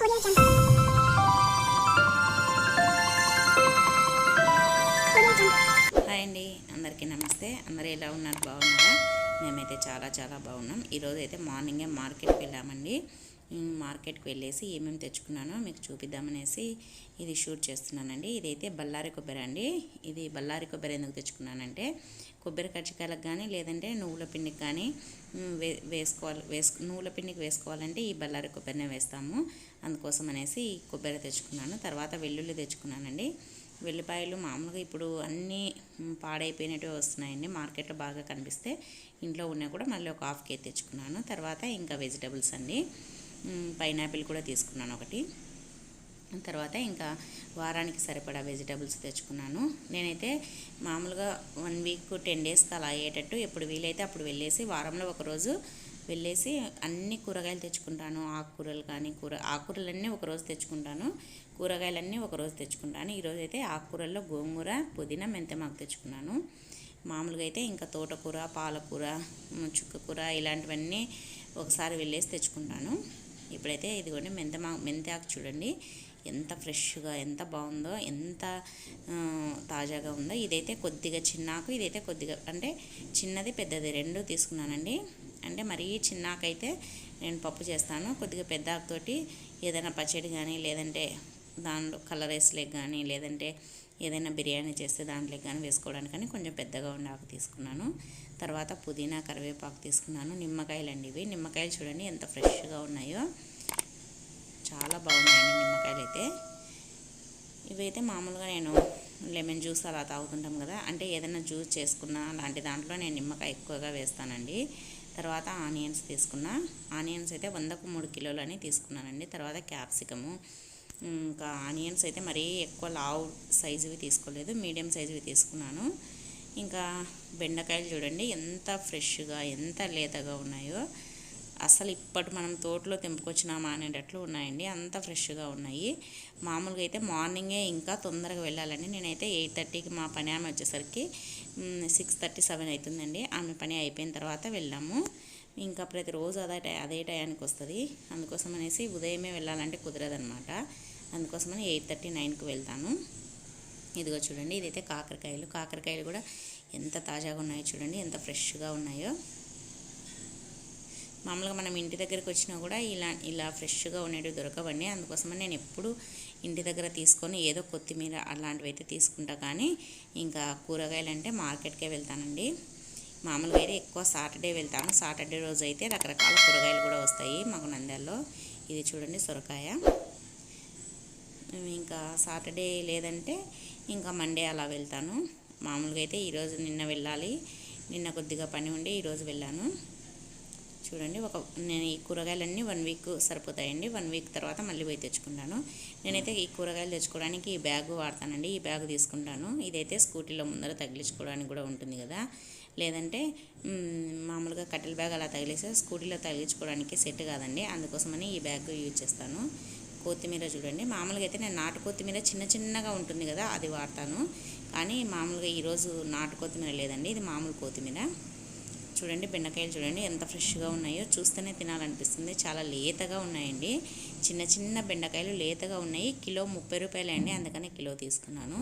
Hi అండి అందరికీ నమస్తే. అందరూ ఎలా ఉన్నారు? బాగున్నారా? మేమైతే చాలా చాలా బాగున్నాం. ఈరోజు అయితే మార్నింగే మార్కెట్కి వెళ్ళామండి. మార్కెట్కి వెళ్ళేసి ఏమేమి తెచ్చుకున్నానో మీకు చూపిద్దామనేసి ఇది షూట్ చేస్తున్నానండి. ఇదైతే బళ్ళారి కొబ్బరి అండి. ఇది బళ్ళారి కొబ్బరి ఎందుకు తెచ్చుకున్నానంటే కొబ్బరి కజ్జికాయలకు కానీ లేదంటే నువ్వుల పిండికి కానీ వే వేసుకోవాలి వేసు నువ్వుల పిండికి వేసుకోవాలంటే ఈ బళ్ళారి కొబ్బరినే వేస్తాము. అందుకోసం అనేసి ఈ కొబ్బరి తెచ్చుకున్నాను. తర్వాత వెల్లుల్లి తెచ్చుకున్నానండి. వెల్లిపాయలు మామూలుగా ఇప్పుడు అన్నీ పాడైపోయినట్టు వస్తున్నాయండి. మార్కెట్లో బాగా కనిపిస్తే ఇంట్లో ఉన్నా కూడా మళ్ళీ ఒక హాఫ్ కేజీ తెచ్చుకున్నాను. తర్వాత ఇంకా వెజిటబుల్స్ అండి. పైనాపిల్ కూడా తీసుకున్నాను ఒకటి. తర్వాత ఇంకా వారానికి సరిపడా వెజిటబుల్స్ తెచ్చుకున్నాను. నేనైతే మామూలుగా వన్ వీక్ టెన్ డేస్కి అలా అయ్యేటట్టు ఎప్పుడు వీలైతే అప్పుడు వెళ్ళేసి వారంలో ఒకరోజు వెళ్ళేసి అన్ని కూరగాయలు తెచ్చుకుంటాను. ఆకుకూరలు కానీ కూర ఆకుకూరలన్నీ ఒకరోజు తెచ్చుకుంటాను. కూరగాయలన్నీ ఒకరోజు తెచ్చుకుంటాను. ఈరోజు అయితే ఆకుకూరల్లో గోంగూర పుదీనా మెంతమాకు తెచ్చుకున్నాను. మామూలుగా అయితే ఇంకా తోటకూర పాలకూర చుక్కకూర ఇలాంటివన్నీ ఒకసారి వెళ్ళేసి తెచ్చుకుంటాను. ఇప్పుడైతే ఇదిగోండి మెంతమా మెంతాకు చూడండి. ఎంత ఫ్రెష్గా ఎంత బాగుందో ఎంత తాజాగా ఉందో. ఇదైతే కొద్దిగా చిన్నాకు ఇదైతే కొద్దిగా అంటే చిన్నది పెద్దది రెండు తీసుకున్నానండి. అంటే మరీ చిన్నాకైతే నేను పప్పు చేస్తాను. కొద్దిగా పెద్ద ఆకుతోటి ఏదైనా పచ్చడి కానీ లేదంటే దాంట్లో కలర్ రైస్లోకి కానీ లేదంటే ఏదైనా బిర్యానీ చేస్తే దాంట్లోకి కానీ వేసుకోవడానికి కానీ కొంచెం పెద్దగా ఉండే ఆకు తీసుకున్నాను. తర్వాత పుదీనా కరివేపాకు తీసుకున్నాను. నిమ్మకాయలు అండి ఇవి. నిమ్మకాయలు చూడండి ఎంత ఫ్రెష్గా ఉన్నాయో. చాలా బాగున్నాయండి నిమ్మకాయలు అయితే ఇవైతే మామూలుగా నేను లెమన్ జ్యూస్ అలా తాగుతుంటాం కదా. అంటే ఏదైనా జ్యూస్ చేసుకున్నా అలాంటి దాంట్లో నేను నిమ్మకాయ ఎక్కువగా వేస్తానండి. తర్వాత ఆనియన్స్ తీసుకున్నా. ఆనియన్స్ అయితే వందకు మూడు కిలోలు అని తీసుకున్నానండి. తర్వాత క్యాప్సికము ఇంకా ఆనియన్స్ అయితే మరీ ఎక్కువ లావు సైజువి తీసుకోలేదు మీడియం సైజువి తీసుకున్నాను. ఇంకా బెండకాయలు చూడండి ఎంత ఫ్రెష్గా ఎంత లేతగా ఉన్నాయో. అసలు ఇప్పటి మనం తోటలో తెంపుకొచ్చినామా అనేటట్లు ఉన్నాయండి అంత ఫ్రెష్గా ఉన్నాయి. మామూలుగా అయితే మార్నింగే ఇంకా తొందరగా వెళ్ళాలండి. నేనైతే ఎయిట్ థర్టీకి మా పని ఆమె వచ్చేసరికి సిక్స్ థర్టీ సెవెన్ అవుతుందండి. ఆమె పని అయిపోయిన తర్వాత వెళ్ళాము. ఇంకా ప్రతిరోజు అదే అదే టయానికి వస్తుంది. అందుకోసం అనేసి ఉదయమే వెళ్ళాలంటే కుదరదనమాట అందుకోసమని ఎయిట్ థర్టీ నైన్కి వెళ్తాను. ఇదిగో చూడండి ఇదైతే కాకరకాయలు. కాకరకాయలు కూడా ఎంత తాజాగా ఉన్నాయో చూడండి ఎంత ఫ్రెష్గా ఉన్నాయో. మామూలుగా మనం ఇంటి దగ్గరికి వచ్చినా కూడా ఇలా ఇలా ఫ్రెష్గా ఉండేవి దొరకవండి. అందుకోసమని నేను ఎప్పుడు ఇంటి దగ్గర తీసుకొని ఏదో కొత్తిమీర అలాంటివి అయితే తీసుకుంటా. కానీ ఇంకా కూరగాయలు అంటే మార్కెట్కే వెళ్తానండి. మామూలుగా అయితే ఎక్కువ సాటర్డే వెళ్తాను సాటర్డే రోజు అయితే రకరకాల కూరగాయలు కూడా వస్తాయి మాకు నంద్యాలలో. ఇది చూడండి సొరకాయ. ఇంకా సాటర్డే లేదంటే ఇంకా మండే అలా వెళ్తాను. మామూలుగా అయితే ఈరోజు నిన్న వెళ్ళాలి. నిన్న కొద్దిగా పని ఉండి ఈరోజు వెళ్ళాను. చూడండి. ఒక నేను ఈ కూరగాయలన్నీ వన్ వీక్ సరిపోతాయండి. వన్ వీక్ తర్వాత మళ్ళీ పోయి తెచ్చుకుంటాను. నేనైతే ఈ కూరగాయలు తెచ్చుకోవడానికి ఈ బ్యాగ్ వాడతానండి. ఈ బ్యాగ్ తీసుకుంటాను. ఇదైతే స్కూటీలో ముందర తగిలించుకోవడానికి కూడా ఉంటుంది కదా. లేదంటే మామూలుగా కట్టెల బ్యాగ్ అలా తగిలేస్తే స్కూటీలో తగిలించుకోవడానికి సెట్ కాదండి. అందుకోసమని ఈ బ్యాగ్ యూజ్ చేస్తాను. కొత్తిమీర చూడండి. మామూలుగా అయితే నేను నాటు కొత్తిమీర చిన్న చిన్నగా ఉంటుంది కదా అది వాడతాను. కానీ మామూలుగా ఈరోజు నాటు కొత్తిమీర లేదండి. ఇది మామూలు కొత్తిమీర. చూడండి బెండకాయలు చూడండి ఎంత ఫ్రెష్గా ఉన్నాయో చూస్తేనే తినాలనిపిస్తుంది. చాలా లేతగా ఉన్నాయండి. చిన్న చిన్న బెండకాయలు లేతగా ఉన్నాయి. కిలో ముప్పై రూపాయలే అండి అందుకనే కిలో తీసుకున్నాను.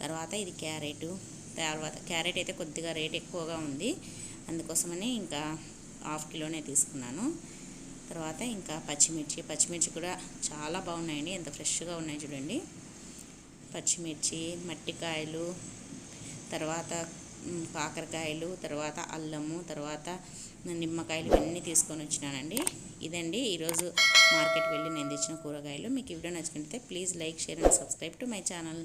తర్వాత ఇది క్యారెట్. తర్వాత క్యారెట్ అయితే కొద్దిగా రేట్ ఎక్కువగా ఉంది. అందుకోసమని ఇంకా హాఫ్ కిలోనే తీసుకున్నాను. తర్వాత ఇంకా పచ్చిమిర్చి. పచ్చిమిర్చి కూడా చాలా బాగున్నాయండి ఎంత ఫ్రెష్గా ఉన్నాయి చూడండి. పచ్చిమిర్చి మట్టికాయలు తర్వాత కాకరకాయలు తర్వాత అల్లము తర్వాత నిమ్మకాయలు ఇవన్నీ తీసుకొని వచ్చినానండి. ఇదండి ఈరోజు మార్కెట్కి వెళ్ళి నేను తెచ్చిన కూరగాయలు. మీకు ఈ video నచ్చుకుంటే please like share and subscribe to my channel.